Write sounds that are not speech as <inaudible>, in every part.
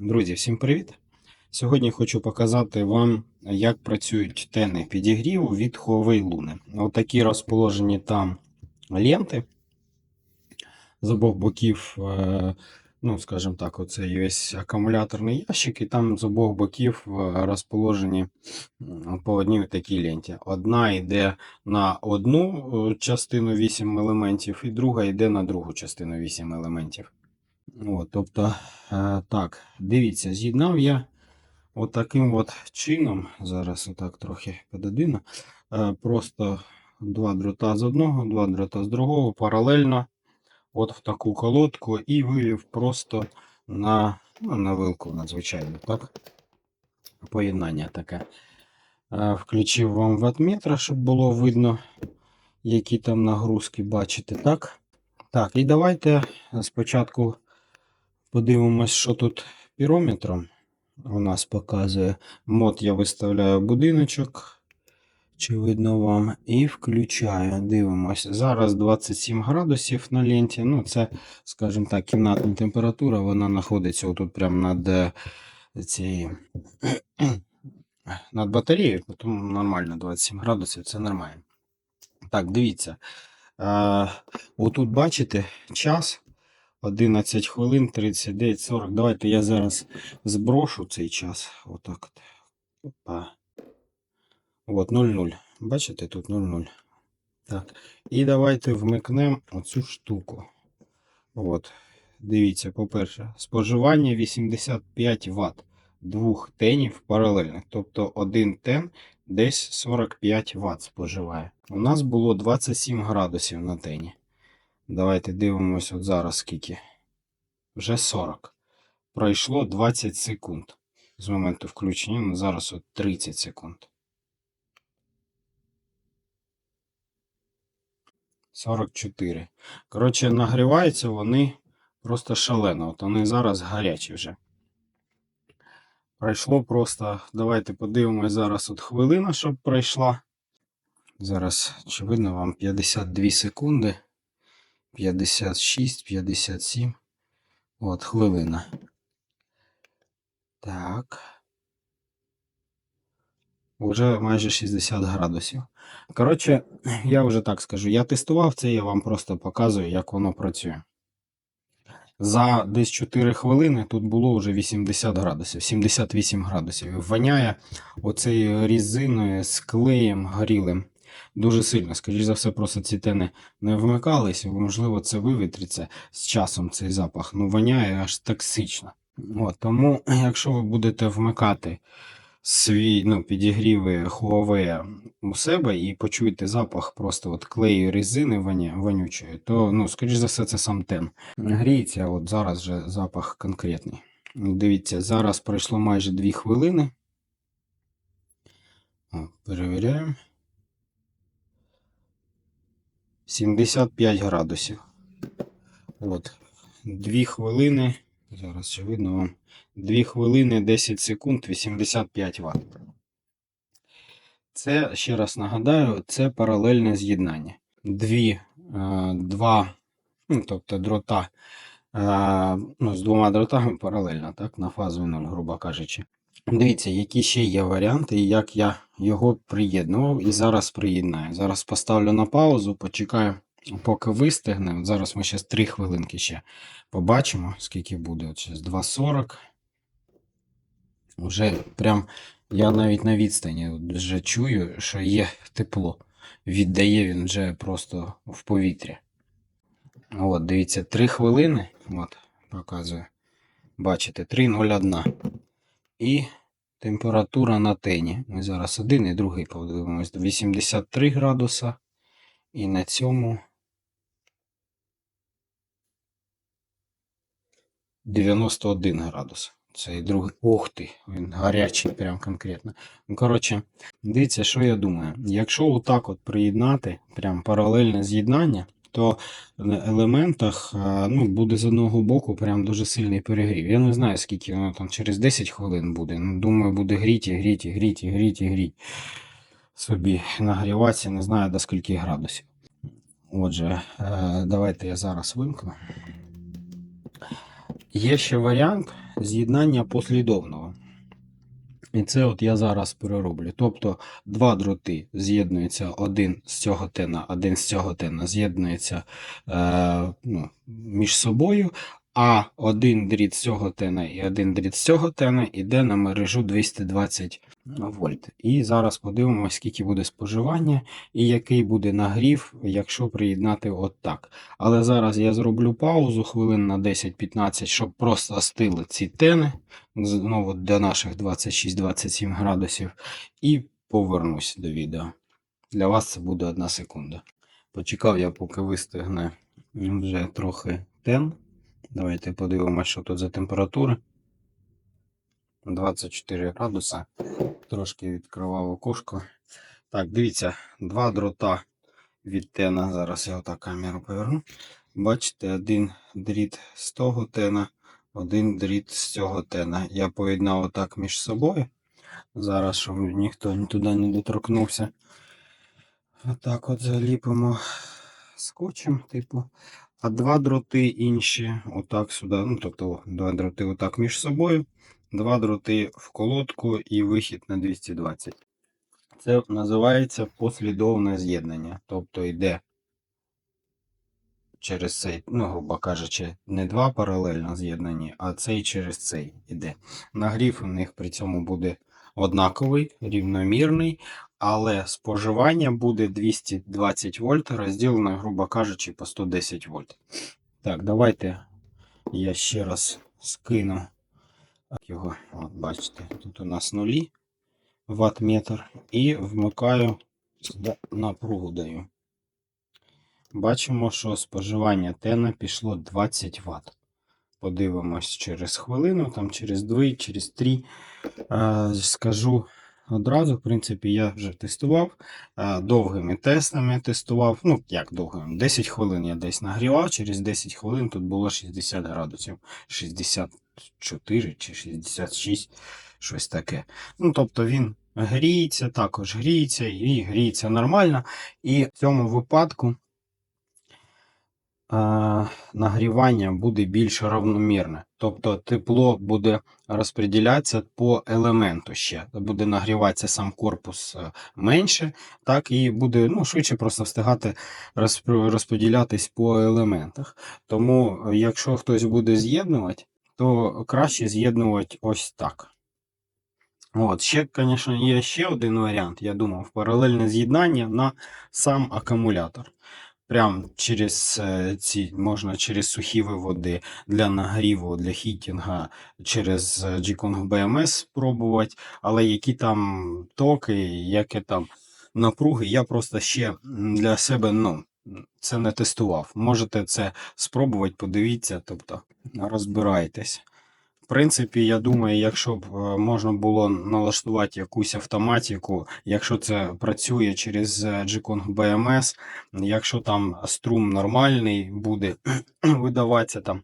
Друзі, всім привіт! Сьогодні хочу показати вам, як працюють тени підігріву від Huawei Luna. Отакі розположені там ленти з обох боків, е, ну, скажімо так, оце ось акумуляторний ящик, і там з обох боків е, розположені по одній такій ленті. Одна йде на одну е, частину 8 елементів, і друга йде на другу частину 8 елементів. От, тобто, е, так, дивіться, з'єднав я отаким от чином. Зараз отак трохи пододину. Е, просто два дрота з одного, два дрота з другого, паралельно от в таку колодку і вивів просто на, ну, на вилку надзвичайно, так? Поєднання таке. Е, Включив вам ватметра, щоб було видно, які там нагрузки бачите, так? Так, і давайте спочатку Подивимось, що тут пірометром у нас показує. Мод я виставляю будиночок. Чи видно вам? І включаю. Дивимось. Зараз 27 градусів на ленті. Ну, це, скажімо так, кімнатна температура. Вона знаходиться отут прямо над е, цією <clears throat> над батареєю, тому нормально 27 градусів, це нормально. Так, дивіться. А, отут бачите час. 11 хвилин 39, 40. Давайте я зараз зброшу цей час. Отак. от. Опа. От 0,0. Бачите, тут 0,0. Так. І давайте вмикнемо оцю штуку. От. Дивіться, по-перше, споживання 85 Вт двох тенів паралельних. Тобто один тен десь 45 Вт споживає. У нас було 27 градусів на тені. Давайте дивимось от зараз скільки. Вже 40. Пройшло 20 секунд з моменту включення. Ну, зараз от 30 секунд. 44. Коротше, нагріваються вони просто шалено. От вони зараз гарячі вже. Пройшло просто. Давайте подивимось зараз от хвилина, щоб пройшла. Зараз, чи видно вам 52 секунди. 56, 57. От, хвилина. Так. Уже майже 60 градусів. Коротше, я вже так скажу. Я тестував це, я вам просто показую, як воно працює. За десь 4 хвилини тут було вже 80 градусів, 78 градусів. Воняє оцею різиною з клеєм горілим. Дуже сильно, скоріш за все, просто ці тени не вмикались, і, можливо, це вивітриться з часом цей запах. Ну, воняє аж токсично. От, тому, якщо ви будете вмикати свій ну, підігріви Huawei у себе і почуєте запах просто от клею резини вонючої, то, ну, скоріш за все, це сам тен. Гріється, от зараз вже запах конкретний. Дивіться, зараз пройшло майже 2 хвилини. О, перевіряємо. 75 градусів. От. 2 хвилини. Зараз ще видно вам. 2 хвилини 10 секунд 85 Вт. Це, ще раз нагадаю, це паралельне з'єднання. Дві, е, два, ну, тобто дрота, е, ну, з двома дротами паралельно, так, на фазу 0, грубо кажучи. Дивіться, які ще є варіанти, і як я його приєднував і зараз приєднаю. Зараз поставлю на паузу, почекаю, поки вистигне. Зараз ми ще 3 хвилинки ще побачимо, скільки буде. От зараз 2.40. Вже прям я навіть на відстані вже чую, що є тепло. Віддає він вже просто в повітря. От, дивіться, 3 хвилини. От, показую. Бачите, 3.01. І температура на тені. Ми зараз один і другий подивимось. 83 градуса. І на цьому 91 градус. Цей другий. Ох ти, він гарячий, прям конкретно. Ну, коротше, дивіться, що я думаю. Якщо отак от приєднати, прям паралельне з'єднання, то на елементах ну, буде з одного боку прям дуже сильний перегрів. Я не знаю, скільки воно там через 10 хвилин буде. Ну, думаю, буде гріти, гріти, гріти, гріти, гріти. Собі нагріватися, не знаю до скільки градусів. Отже, е, давайте я зараз вимкну. Є ще варіант, з'єднання послідовного. І це от я зараз перероблю. Тобто два дроти з'єднуються один з цього тена, один з цього тена з'єднується е, ну, між собою, а один дріт з цього тена і один дріт з цього тена йде на мережу 220 вольт. І зараз подивимося, скільки буде споживання і який буде нагрів, якщо приєднати от так. Але зараз я зроблю паузу хвилин на 10-15, щоб просто стили ці тени знову до наших 26-27 градусів, і повернусь до відео. Для вас це буде одна секунда. Почекав я, поки вистигне вже трохи тен. Давайте подивимося, що тут за температура. 24 градуса. Трошки відкривав окошко. Так, дивіться, два дрота від тена. Зараз я отак камеру поверну. Бачите, один дріт з того тена, один дріт з цього тена. Я поєднав отак між собою. Зараз, щоб ніхто туди не доторкнувся. Отак от заліпимо скотчем, типу. А два дроти інші, отак сюди. Ну, тобто, два дроти отак між собою, два дроти в колодку і вихід на 220. Це називається послідовне з'єднання. Тобто йде через цей, ну, грубо кажучи, не два паралельно з'єднані, а цей через цей іде. Нагрів у них при цьому буде однаковий, рівномірний, але споживання буде 220 вольт, розділено, грубо кажучи, по 110 вольт. Так, давайте я ще раз скину його. От бачите, тут у нас нулі ватт-метр і вмикаю напругу даю. Бачимо, що споживання тена пішло 20 Вт. Подивимось через хвилину, там через 2, через 3. Е, скажу одразу, в принципі, я вже тестував. Е, довгими тестами тестував. Ну, як довгими? 10 хвилин я десь нагрівав, через 10 хвилин тут було 60 градусів. 64 чи 66, щось таке. Ну, тобто він гріється, також гріється і гріється нормально. І в цьому випадку нагрівання буде більш равномірне. Тобто тепло буде розподілятися по елементу ще. Буде нагріватися сам корпус е, менше, так і буде ну, швидше просто встигати розподілятись по елементах. Тому, е, якщо хтось буде з'єднувати, то краще з'єднувати ось так. От, ще, звісно, є ще один варіант. Я думав, паралельне з'єднання на сам акумулятор. Прям через е, ці можна через сухі виводи для нагріву, для хітінга, через е, G-Kong BMS спробувати, але які там токи, які там напруги, я просто ще для себе ну, це не тестував. Можете це спробувати, подивіться, тобто розбирайтесь. Принципі, я думаю, якщо б е, можна було налаштувати якусь автоматику, якщо це працює через е, G-Kong BMS, якщо там струм нормальний буде <clears throat> видаватися там,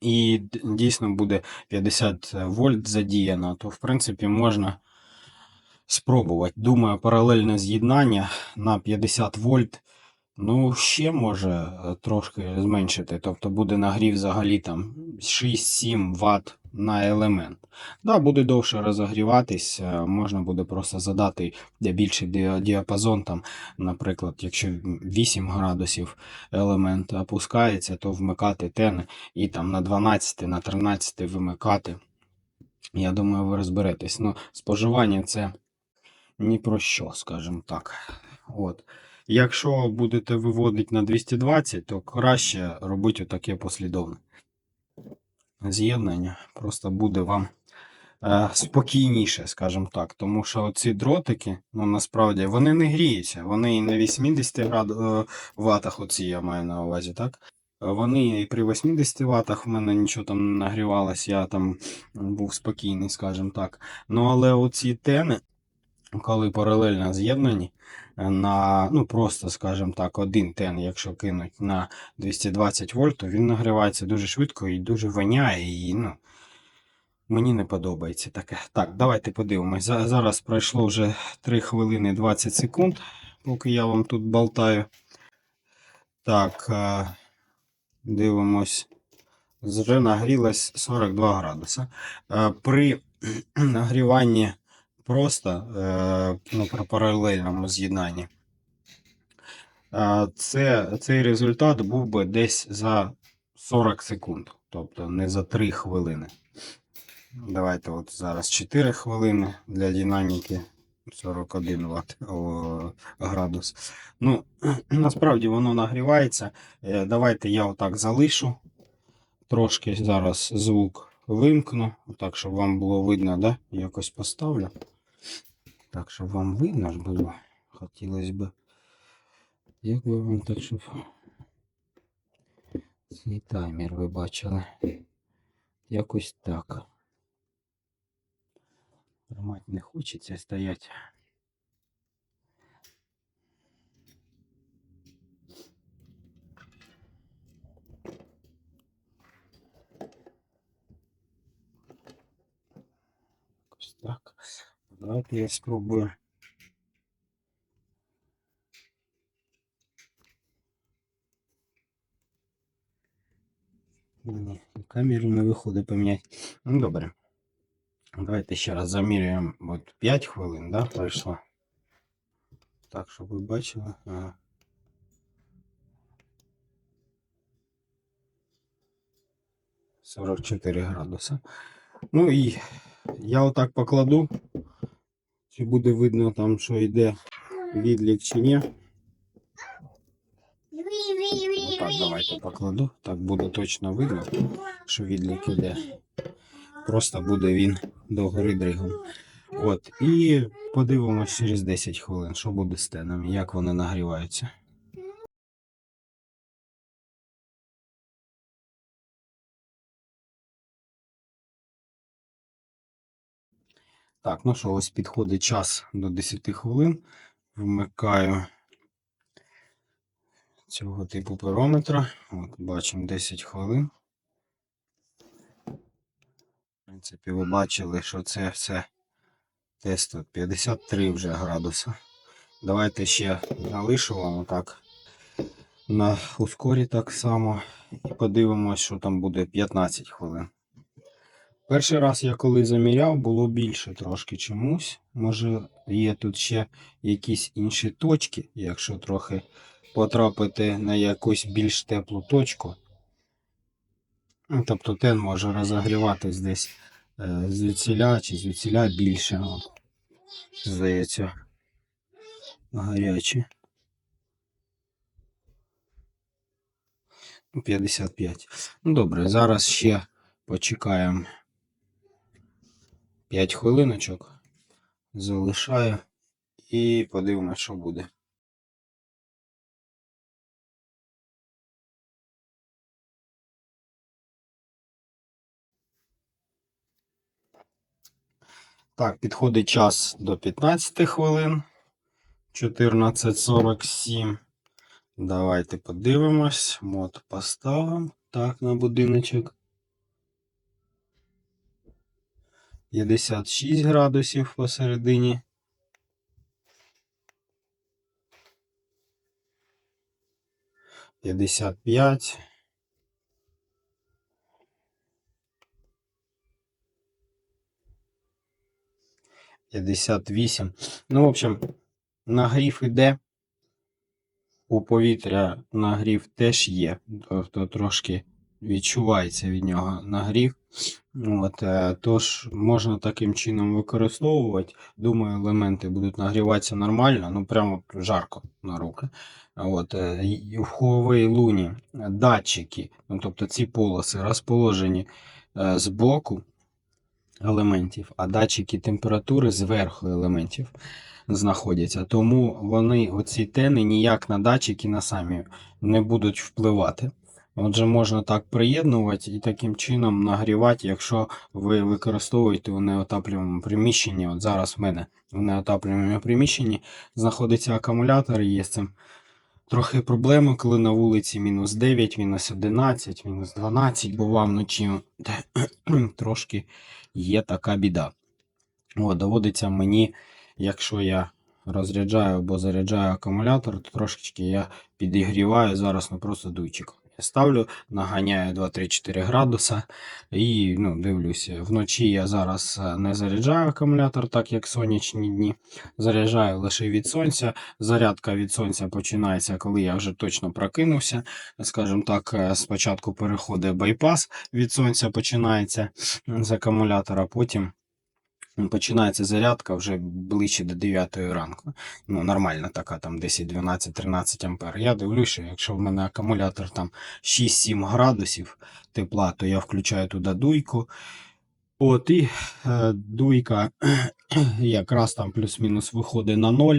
і дійсно буде 50 вольт задіяно, то в принципі можна спробувати. Думаю, паралельне з'єднання на 50 вольт. Ну, ще може е, трошки зменшити, тобто буде нагрів взагалі там 6-7 Вт на елемент. Да, буде довше розогріватись, е, можна буде просто задати більший діапазон, там, наприклад, якщо 8 градусів елемент опускається, то вмикати тен і там на 12, на 13 вимикати. Я думаю, ви розберетесь. Ну, споживання це ні про що, скажімо так. От. Якщо будете виводити на 220, то краще робити таке послідовне з'єднання. Просто буде вам е, спокійніше, скажімо так. Тому що ці дротики, ну насправді вони не гріються. Вони і на 80 град... е, ватах, оці я маю на увазі, так? Вони і при 80 ватах в мене нічого там не нагрівалось, я там був спокійний, скажімо так. Ну але оці тени, коли паралельно з'єднані, на, ну просто, скажімо так, один тен, якщо кинуть на 220 вольт, то він нагрівається дуже швидко і дуже воняє. І, ну, мені не подобається таке. Так, давайте подивимось. Зараз пройшло вже 3 хвилини 20 секунд, поки я вам тут болтаю. Так, е, дивимось. вже нагрілась 42 градуса. Е, При <clears throat> нагріванні просто е, ну, при паралельному з'єднанні це, цей результат був би десь за 40 секунд, тобто не за 3 хвилини. Давайте от зараз 4 хвилини для динаміки 41 Вт градус. Ну, <clears throat> насправді воно нагрівається. Е, Давайте я отак залишу. Трошки зараз звук вимкну, так, щоб вам було видно, да? Якось поставлю. Так, щоб вам видно ж було. Хотілося б. Як би вам так, щоб. Цей таймер ви бачили. Якось так. Тримати не хочеться стоять. Якось так. Давайте я спробую. Камеру не виходить поміняти. Ну, добре. Давайте ще раз заміряємо. От 5 хвилин, да, пройшло. Так, щоб ви бачили. Ага. Сорок чотири градуса. Ну і я отак покладу. Чи буде видно там, що йде відлік чи ні. Отак давайте покладу. Так буде точно видно, що відлік іде. Просто буде він догори дригом. От. І подивимось через 10 хвилин, що буде з теном, як вони нагріваються. Так, ну що, ось підходить час до 10 хвилин. Вмикаю цього типу парометра. От, бачимо 10 хвилин. В принципі, ви бачили, що це все тест тут 53 вже градуса. Давайте ще залишу вам отак на ускорі так само. І подивимось, що там буде 15 хвилин. Перший раз я коли заміряв, було більше трошки чомусь. Може є тут ще якісь інші точки, якщо трохи потрапити на якусь більш теплу точку. Тобто тен може розігріватись десь е, звідсіля чи звідсіля більше. Здається, гарячі. Ну, 55. Ну добре, зараз ще почекаємо 5 хвилиночок. Залишаю і подивимося, що буде. Так, підходить час до 15 хвилин. 14.47. Давайте подивимось. Мод поставимо. Так, на будиночок. 56 градусів посередині. П'ятдесят п'ять. П'ятдесят вісім. Ну, в общем, нагрів іде. У повітря нагрів теж є. Тобто трошки відчувається від нього нагрів. От, е, тож можна таким чином використовувати. Думаю, елементи будуть нагріватися нормально, ну прямо жарко на руки. От, е, в Huawei Луні датчики, ну, тобто ці полоси розположені е, з боку елементів, а датчики температури зверху елементів знаходяться. Тому вони, оці тени, ніяк на датчики на самі не будуть впливати. Отже, можна так приєднувати і таким чином нагрівати, якщо ви використовуєте у неотаплюваному приміщенні. От зараз в мене в неотаплюваному приміщенні знаходиться акумулятор, і є з цим трохи проблеми, коли на вулиці мінус 9, мінус 11, мінус 12, бува вночі <clears throat> трошки є така біда. От, доводиться мені, якщо я розряджаю або заряджаю акумулятор, то трошечки я підігріваю зараз ну просто дуйчиком. ставлю, наганяю 2-3-4 градуса і ну, дивлюся. Вночі я зараз е, не заряджаю акумулятор, так як сонячні дні. Заряджаю лише від сонця. Зарядка від сонця починається, коли я вже точно прокинувся. Скажімо так, е, спочатку переходить байпас від сонця, починається з акумулятора, потім. Починається зарядка вже ближче до 9 ранку. Ну, нормальна така, там 10, 12, 13 ампер. Я дивлюся, що якщо в мене акумулятор там 6-7 градусів тепла, то я включаю туди дуйку. От і е, дуйка <clears throat> якраз там плюс-мінус виходить на 0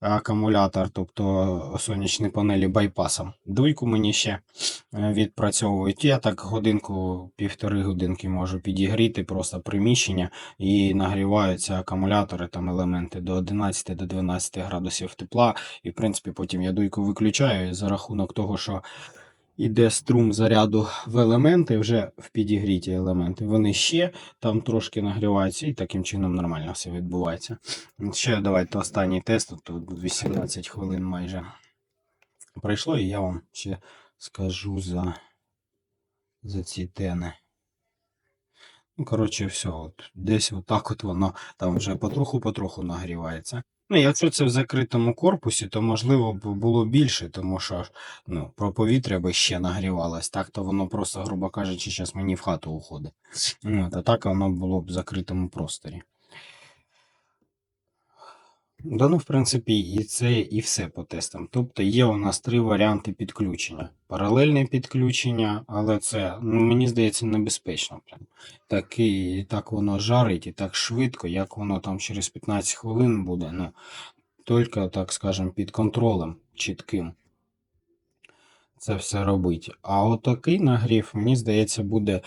акумулятор, тобто сонячні панелі байпасом. Дуйку мені ще е, відпрацьовують. Я так годинку, півтори годинки можу підігріти просто приміщення і нагріваються акумулятори, там елементи до 11 до 12 градусів тепла. І в принципі потім я дуйку виключаю за рахунок того, що іде струм заряду в елементи, вже в підігріті елементи. Вони ще там трошки нагріваються, і таким чином нормально все відбувається. Ще давайте останній тест, тут 18 хвилин майже пройшло, і я вам ще скажу за, за ці тени. Ну, коротше, все, от, десь отак от воно там вже потроху-потроху нагрівається. Ну, якщо це в закритому корпусі, то можливо б було більше, тому що ну, про повітря би ще нагрівалось. Так то воно просто, грубо кажучи, зараз мені в хату уходить. Ну, а так воно було б в закритому просторі. Да, ну, в принципі, і це, і все по тестам. Тобто є у нас три варіанти підключення. Паралельне підключення, але це, ну, мені здається, небезпечно. Прям. Так, і, так воно жарить і так швидко, як воно там через 15 хвилин буде. Ну, тільки, так скажемо, під контролем чітким. Це все робить. А отакий нагрів, мені здається, буде е,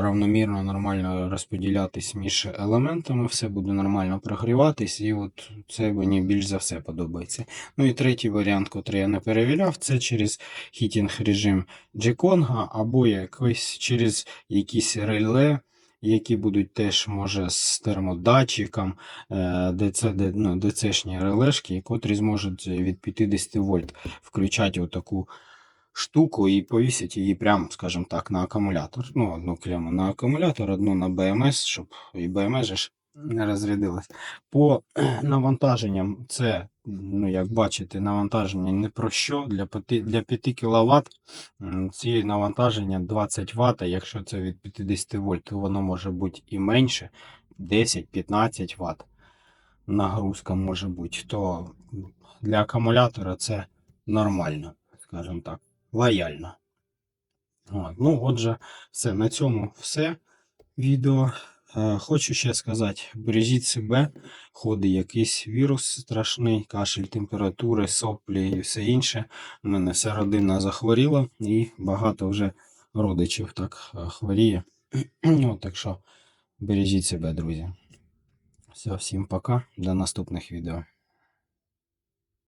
равномірно нормально розподілятись між елементами, все буде нормально прогріватись, і от це мені більш за все подобається. Ну і третій варіант, який я не перевіряв, це через хітінг режим Gkonga або якось через якісь реле. Які будуть теж, може, з термодатчиком, е, ДЦ, ну, ДЦшні релешки, котрі зможуть від 50 вольт включати отаку штуку і повісять її прямо, скажімо так, на акумулятор. Ну, одну клему на акумулятор, одну на БМС, щоб і БМС ж не розрядилась. По <clears throat> навантаженням це, ну, як бачите, навантаження не про що. Для 5, для 5 кВт ці навантаження 20 Вт, якщо це від 50 вольт, то воно може бути і менше, 10-15 Вт. Нагрузка може бути, то для акумулятора це нормально, скажімо так лояльно. От. Ну, отже, все. На цьому все відео. Е, Хочу ще сказати: бережіть себе, ходить якийсь вірус страшний, кашель, температури, соплі і все інше. У мене вся родина захворіла і багато вже родичів так е, хворіє. <clears throat> От, так що бережіть себе, друзі. Все, всім пока, до наступних відео.